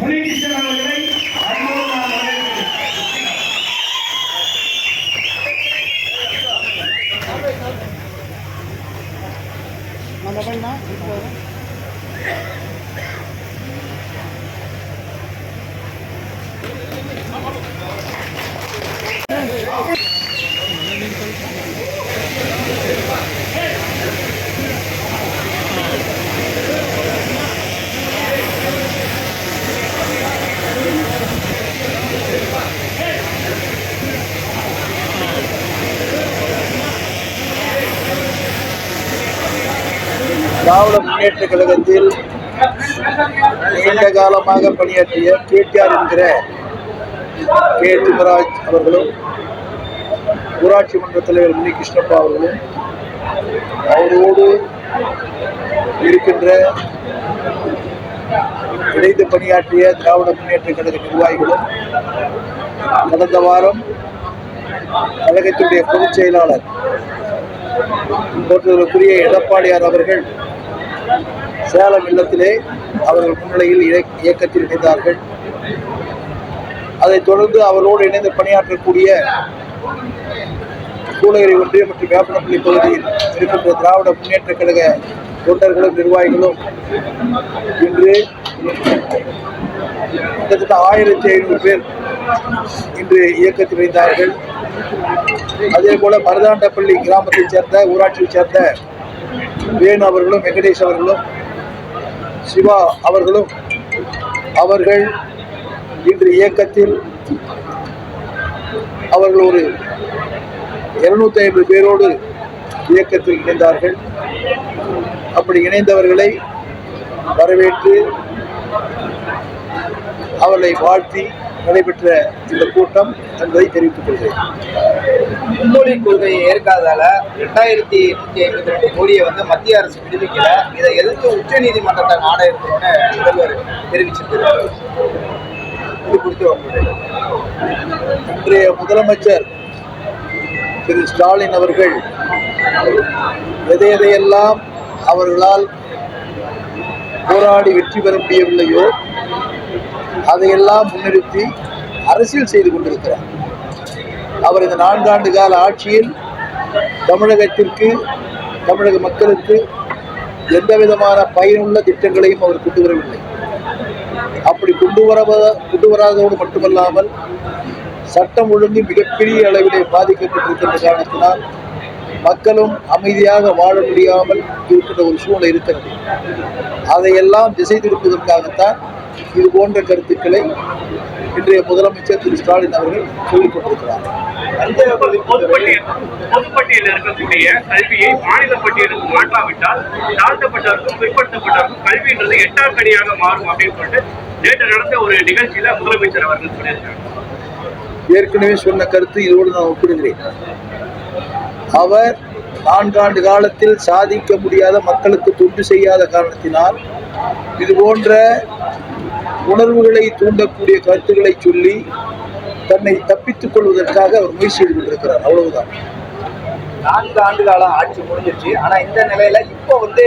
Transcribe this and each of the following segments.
BMM Munikrishnan அவர்களை திராவிட முன்னேற்ற கழகத்தில் நீண்ட காலமாக பணியாற்றிய கேடிஆர் என்கிற கே. துமராஜ் அவர்களும் ஊராட்சி மன்ற தலைவர் முனி கிருஷ்ணப்பா அவர்களும் அவரோடு இருக்கின்ற இணைந்து பணியாற்றிய திராவிட முன்னேற்ற கழக நிர்வாகிகளும் கடந்த வாரம் கழகத்தினுடைய பொதுச் செயலாளர் எடப்பாடியார் அவர்கள் சேலம் இல்லத்திலே அவர்கள் முன்னிலையில் இயக்கத்தில் இணைந்தார்கள். அதைத் தொடர்ந்து அவரோடு இணைந்து பணியாற்றக்கூடிய சூளகிரி ஒன்றிய மற்றும் வேப்பனப்பள்ளி பகுதியில் இருக்கின்ற திராவிட முன்னேற்ற கழக தொண்டர்களும் நிர்வாகிகளும் இன்று கிட்டத்தட்ட ஆயிரத்தி ஐநூறு பேர் இன்று இயக்கத்தில் இணைந்தார்கள். அதே போல மருதாண்டப்பள்ளி கிராமத்தைச் சேர்ந்த ஊராட்சியைச் சேர்ந்த வேணு அவர்களும் வெங்கடேஷ் அவர்களும் சிவா அவர்களும் அவர்கள் இன்று இயக்கத்தில் அவர்கள் ஒரு இருநூத்தி ஐம்பது பேரோடு இயக்கத்தில் இணைந்தார்கள். அப்படி இணைந்தவர்களை வரவேற்று அவர்களை வாழ்த்தி நடைபெற்ற இந்த கூட்டம் என்பதை தெரிவித்துக் கொள்கிறேன். மும்மொழி கொள்கையை ஏற்காதால ரெண்டாயிரத்தி நூத்தி ஐம்பத்தி ரெண்டு கோடியை வந்து மத்திய அரசு விடுவிக்கல. இதை எதிர்த்து உச்ச நீதிமன்றத்தை நாட இருக்கும்னு முதல்வர் தெரிவிச்சிருக்கிறார். இது குறித்து இன்றைய முதலமைச்சர் திரு ஸ்டாலின் அவர்கள் எதை எதையெல்லாம் அவர்களால் போராடி வெற்றி பெற முடியவில்லையோ அதையெல்லாம் முன்னிறுத்தி அரசியல் செய்து கொண்டிருக்கிறார். அவர் இந்த நான்காண்டு கால ஆட்சியில் தமிழகத்திற்கு தமிழக மக்களுக்கு எந்த விதமான பயனுள்ள திட்டங்களையும் அவர் கொண்டு வரவில்லை. அப்படி கொண்டு வர கொண்டு வராததோடு மட்டுமல்லாமல் சட்டம் ஒழுங்கு மிகப்பெரிய அளவிலே பாதிக்கப்பட்டிருக்கின்ற காரணத்தினால் மக்களும் அமைதியாக வாழ முடியாமல் இருக்கின்ற ஒரு சூழ்நிலை இருக்கிறது. அதையெல்லாம் திசை திருப்பதற்காகத்தான் இது போன்ற கருத்துக்களை இன்றைய முதலமைச்சர் திரு ஸ்டாலின் அவர்கள் சொல்லிக் கொண்டிருக்கிறார். பொதுப்பட்டியலில் இருக்கக்கூடிய கல்வியை மாநில பட்டியலுக்கு மாற்றாவிட்டால் தாழ்த்தப்பட்டவருக்கும் பிற்படுத்தப்பட்டவருக்கும் கல்வின்றது எட்டாம் கனியாக மாறும் அப்படின்னு சொல்லிட்டு நேற்று நடந்த ஒரு நிகழ்ச்சியில முதலமைச்சர் அவர்கள் சொல்லியிருக்காங்க ஏற்கனவே சொன்ன கருத்து இதோடு நான் ஒப்பிடுகிறேன். அவர் நான்காண்டு காலத்தில் சாதிக்க முடியாத மக்களுக்கு தொண்டு செய்யாத காரணத்தினால் இது போன்ற உணர்வுகளை தூண்டக்கூடிய கருத்துக்களை சொல்லி தன்னை தப்பித்துக் கொள்வதற்காக அவர் முயற்சி செய்து கொண்டிருக்கிறார் அவ்வளவுதான். நான்கு ஆண்டு காலம் ஆட்சி முடிஞ்சிருச்சு. ஆனா இந்த நிலையில இப்போ வந்து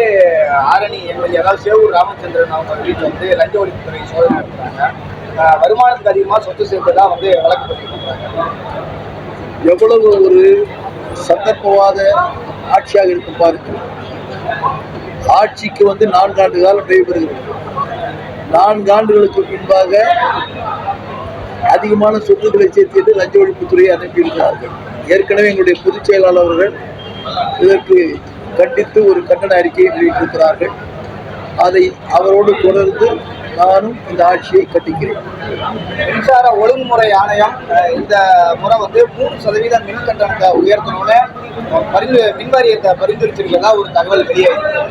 ஆரணி எம்எல்ஏ அதாவது சேவூர் ராமச்சந்திரன் அவங்க வீட்டில் வந்து லஞ்ச ஒழிப்புத்துறை சோதனை நடத்துறாங்க. வருமானத்துக்கு அதிகமா சொத்து சேர்த்ததா வந்து வழக்கு பண்றாங்க. எவ்வளவு ஒரு சந்தர்ப்பவாத ஆட்சியாக இருக்கும் பாருங்கள். ஆட்சிக்கு வந்து நான்காண்டு காலம் நடைபெறுகிறது நான்கு ஆண்டுகளுக்கு பின்பாக அதிகமான சொத்துக்களை சேர்த்துட்டு லஞ்ச ஒழிப்புத்துறையை அனுப்பியிருக்கிறார்கள். ஏற்கனவே எங்களுடைய பொதுச் செயலாளர் அவர்கள் இதற்கு கண்டித்து ஒரு கண்டன அறிக்கையை வெளியிட்டிருக்கிறார்கள். அதை அவரோடு தொடர்ந்து நானும் இந்த ஆட்சியை கட்டிக்கிறேன் மின்சார ஒழுங்குமுறை ஆணையம் இந்த முறை வந்து மூணு சதவீதம் மின் கட்டணத்தை உயர்த்தணும்னு பரிந்து மின்வாரியத்தை பரிந்துரைச்சிருக்கதா பரிந்துரைச்சிருக்கிறதா ஒரு தகவல் வெளியாயிருக்கு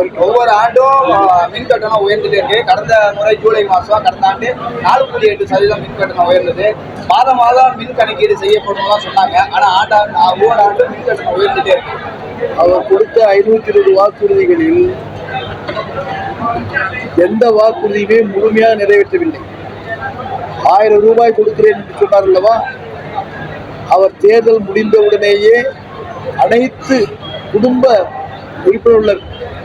ஒவ்வொரு ஆண்டும் மின் கட்டணம் உயர்ந்துட்டு இருக்கு. கடந்த முறை ஜூலை மாதம் கடந்த ஆண்டு நாலு புள்ளி எட்டு சதவீதம் மின் கட்டணம் உயர்ந்தது. மாதம் மாதம் மின் கணக்கீடு செய்யப்படும் சொன்னாங்க. ஆனால் ஆண்டா ஒவ்வொரு ஆண்டும் மின் கட்டணம் உயர்ந்துட்டே இருக்கு. அவர் கொடுத்த ஐநூத்தி இருபது வாக்குறுதிகளில் எந்த வாக்குறுதியுமே முழுமையாக நிறைவேற்றவில்லை. ஆயிரம் ரூபாய் கொடுக்கிறேன் என்று சொன்னார் அல்லவா? அவர் தேர்தல் முடிந்தவுடனேயே அனைத்து குடும்ப உறுப்பினர் உள்ள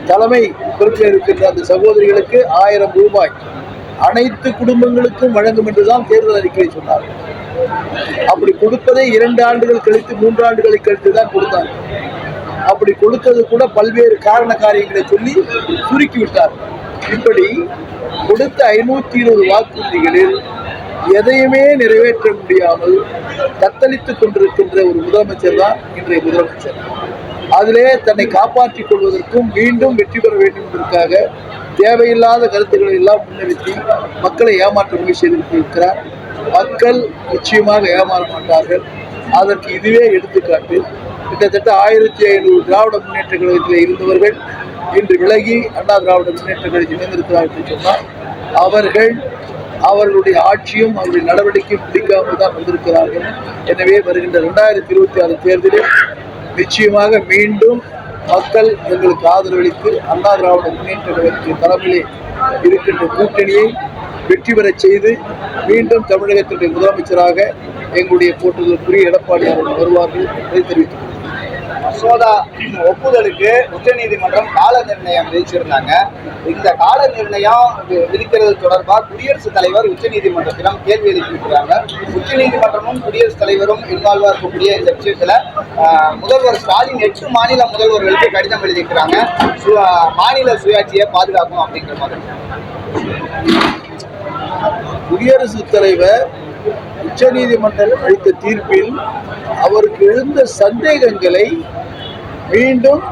தலைமை பொறுப்பில் இருக்கின்ற அந்த சகோதரிகளுக்கு ஆயிரம் ரூபாய் அனைத்து குடும்பங்களுக்கும் வழங்கும் என்றுதான் தேர்தல் அறிக்கையை சொன்னார். அப்படி கொடுப்பதை இரண்டு ஆண்டுகள் கழித்து மூன்று ஆண்டுகளை கழித்து தான் கொடுத்தாங்க அப்படி கொடுத்தது கூட பல்வேறு காரண காரியங்களை சொல்லி சுருக்கி விட்டார். இப்படி கொடுத்த ஐநூத்தி இருபது வாக்குறுதிகளில் எதையுமே நிறைவேற்ற முடியாமல் தத்தளித்துக் கொண்டிருக்கின்ற ஒரு முதலமைச்சர் தான் இன்றைய முதலமைச்சர். அதிலே தன்னை காப்பாற்றிக் கொள்வதற்கும் மீண்டும் வெற்றி பெற வேண்டும் என்பதற்காக தேவையில்லாத கருத்துக்களை எல்லாம் முன்னிறுத்தி மக்களை ஏமாற்ற முயற்சி செய்திருக்கிறார். மக்கள் நிச்சயமாக ஏமாற மாட்டார்கள். அதற்கு இதுவே எடுத்துக்காட்டு. கிட்டத்தட்ட ஆயிரத்தி ஐநூறு திராவிட முன்னேற்ற கழகத்தில் இருந்தவர்கள் இன்று விலகி அண்ணா திராவிட முன்னேற்ற கழகத்தில் இணைந்திருக்கிறார்கள் என்று சொன்னால் அவர்கள் அவர்களுடைய ஆட்சியும் அவருடைய நடவடிக்கையும் பிடிக்காமல் தான் வந்திருக்கிறார்கள். எனவே வருகின்ற ரெண்டாயிரத்தி இருபத்தி ஆறு தேர்தலில் நிச்சயமாக மீண்டும் மக்கள் எங்களுக்கு ஆதரவளித்து அண்ணா திராவிட முன்னேற்ற கழகத்தின் தலைமையிலே இருக்கின்ற கூட்டணியை வெற்றி பெறச் செய்து மீண்டும் தமிழகத்தினுடைய முதலமைச்சராக எங்களுடைய போட்டுதலுக்குரிய எடப்பாடி அவர்கள் வருவார்கள் என்பதை தெரிவித்துள்ளேன் மசோதா ஒப்புதலுக்கு உச்சநீதிமன்றம் கால நிர்ணயம் விதிச்சிருந்தாங்க. இந்த கால நிர்ணயம் வி- விதிக்கிறது தொடர்பாக குடியரசுத் தலைவர் உச்சநீதிமன்றத்திடம் கேள்வி எழுப்பியிருக்கிறாங்க. உச்சநீதிமன்றமும் குடியரசுத் தலைவரும் இன்வால்வா இருக்கக்கூடிய இந்த விஷயத்துல முதல்வர் ஸ்டாலின் எட்டு மாநில முதல்வர்களுக்கு கடிதம் எழுதியிருக்கிறாங்க. சு- மாநில சுயாட்சியை பாதுகாக்கும் அப்படிங்கிற மாதிரி. குடியரசுத் தலைவர் உச்சநீதிமன்றம் அளித்த தீர்ப்பில் அவருக்கு எழுந்த சந்தேகங்களை மீண்டும்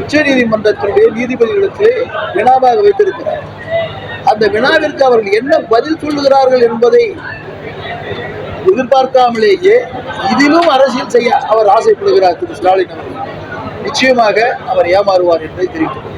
உச்ச நீதிமன்றத்தினுடைய நீதிபதிகளுக்கு வினாவாக வைத்திருக்கிறார். அந்த வினாவிற்கு அவர்கள் என்ன பதில் சொல்லுகிறார்கள் என்பதை எதிர்பார்க்காமலேயே இதிலும் அரசியல் செய்ய அவர் ஆசைப்படுகிறார் திரு ஸ்டாலின் அவர்கள். நிச்சயமாக அவர் ஏமாறுவார் என்பதை தெரிவித்துள்ளார்